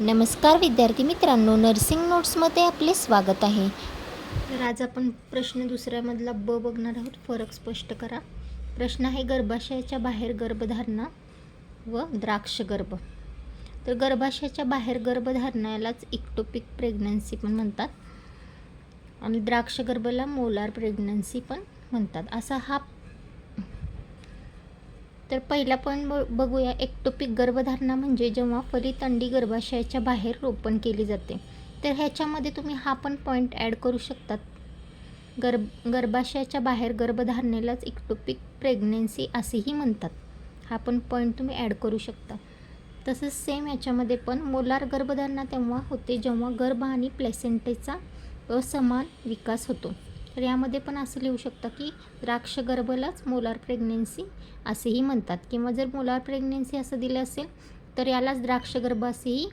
नमस्कार विद्यार्थी मित्रांनो नर्सिंग नोट्समध्ये आपले स्वागत आहे. तर आज आपण प्रश्न दुसऱ्यामधला ब बघणार आहोत. फरक स्पष्ट करा. प्रश्न आहे गर्भाशयाच्या बाहेर गर्भधारणा व द्राक्ष गर्भ. तर गर्भाशयाच्या बाहेर गर्भधारणालाच इक्टोपिक प्रेग्नन्सी पण म्हणतात. आणि द्राक्ष गर्भला मोलार प्रेग्नन्सी पण म्हणतात. असा हा तर पहिला पॉईंट ब बघूया एक्टोपिक गर्भधारणा म्हणजे जेव्हा फलित अंडी गर्भाशयाच्या बाहेर रोपण केली जाते. तर ह्याच्यामध्ये तुम्ही हा पण पॉईंट ॲड करू शकतात. गर्भ गर्भाशयाच्या बाहेर गर्भधारणेलाच इक्टोपिक प्रेग्नेन्सी असेही म्हणतात. हा पण पॉईंट तुम्ही ॲड करू शकता. तसंच सेम याच्यामध्ये पण मोलार गर्भधारणा तेव्हा होते जेव्हा गर्भ आणि प्लेसेंटेचा असमान विकास होतो. तर यामध्ये पण असं लिहू शकता की द्राक्ष गर्भलाच मोलार प्रेग्नेन्सी असेही म्हणतात. किंवा जर मोलार प्रेग्नेन्सी असं दिलं असेल तर यालाच द्राक्षगर्भ असेही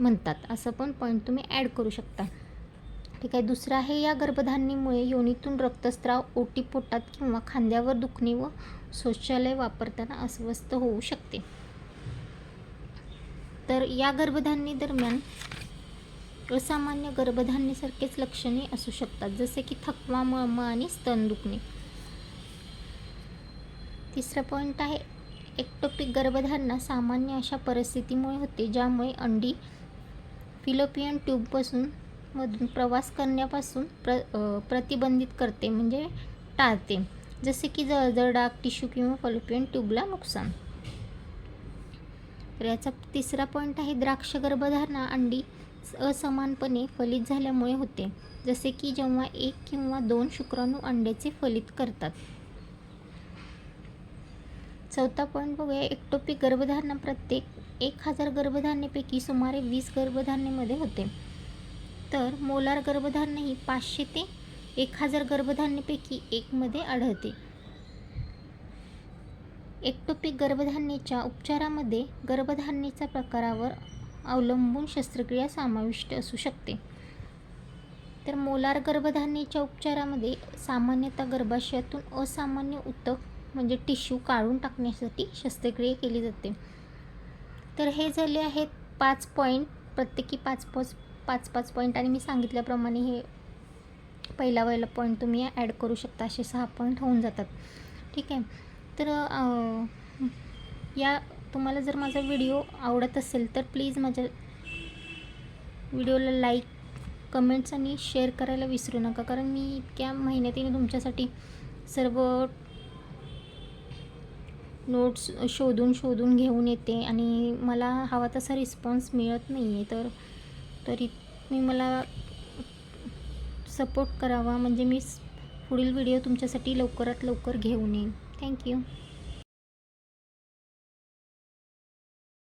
म्हणतात. असं पण पॉईंट तुम्ही ॲड करू शकता. ठीक आहे दुसरं आहे या गर्भधारणेमुळे योनीतून रक्तस्राव ओटी पोटात किंवा खांद्यावर दुखणे व शौचालय वापरताना अस्वस्थ होऊ शकते. तर या गर्भधारणेदरम्यान असामान्य गर्भधारणेसारखेच लक्षणे असू शकतात जसे की थकवा मळमळ आणि स्तन दुखणे. तिसरा पॉईंट आहे एक्टोपिक गर्भधारणा सामान्य अशा परिस्थितीमुळे होते ज्यामुळे अंडी फिलोपियन ट्यूबपासून मधून प्रवास करण्यापासून प्र प्रतिबंधित करते म्हणजे टाळते. जसे की जळजळ डाग टिश्यू किंवा फलोपियन ट्यूबला नुकसान. तर याचा तिसरा पॉईंट आहे द्राक्ष गर्भधारणा अंडी असमानपणे फलित झाल्यामुळे होते. जसे की जेव्हा एक किंवा दोन शुक्राणू अंड्याचे फलित करतात. चौथा पॉईंट बघूया. एक्टोपिक गर्भधारणा प्रत्येक एक हजार गर्भधारणेपैकी सुमारे वीस गर्भधारणेमध्ये होते. तर मोलार गर्भधारणा ही पाचशे ते एक हजार गर्भधारणेपैकी एकमध्ये आढळते. एक्टोपिक गर्भधारणेच्या उपचारामध्ये गर्भधारणेच्या प्रकारावर अवलंबून शस्त्रक्रिया समाविष्ट असू शकते. तर मोलार गर्भधारणेच्या उपचारामध्ये सामान्यतः गर्भाशयातून असामान्य उत्तक म्हणजे टिश्यू काढून टाकण्यासाठी शस्त्रक्रिया केली जाते. तर हे झाले आहेत पाच पॉईंट प्रत्येकी पाच पाच पाच पाच पॉईंट आणि मी सांगितल्याप्रमाणे हे पहिला पहिला पॉईंट तुम्ही ॲड करू शकता असे सहा पॉईंट होऊन जातात. ठीक आहे. तर या तुम्हाला जर माझा व्हिडिओ आवडत असेल तर प्लीज माझ्या व्हिडिओला लाईक कमेंट्स आणि शेअर करायला विसरू नका. कारण मी इतक्या मेहनतीने तुमच्यासाठी सर्व नोट्स शोधून शोधून घेऊन येते आणि मला हवा तसा रिस्पॉन्स मिळत नाही आहे तर तरी मी मला सपोर्ट करावा. म्हणजे मी पुढील व्हिडिओ तुमच्यासाठी लवकरात लवकर घेऊन येईन. थँक्यू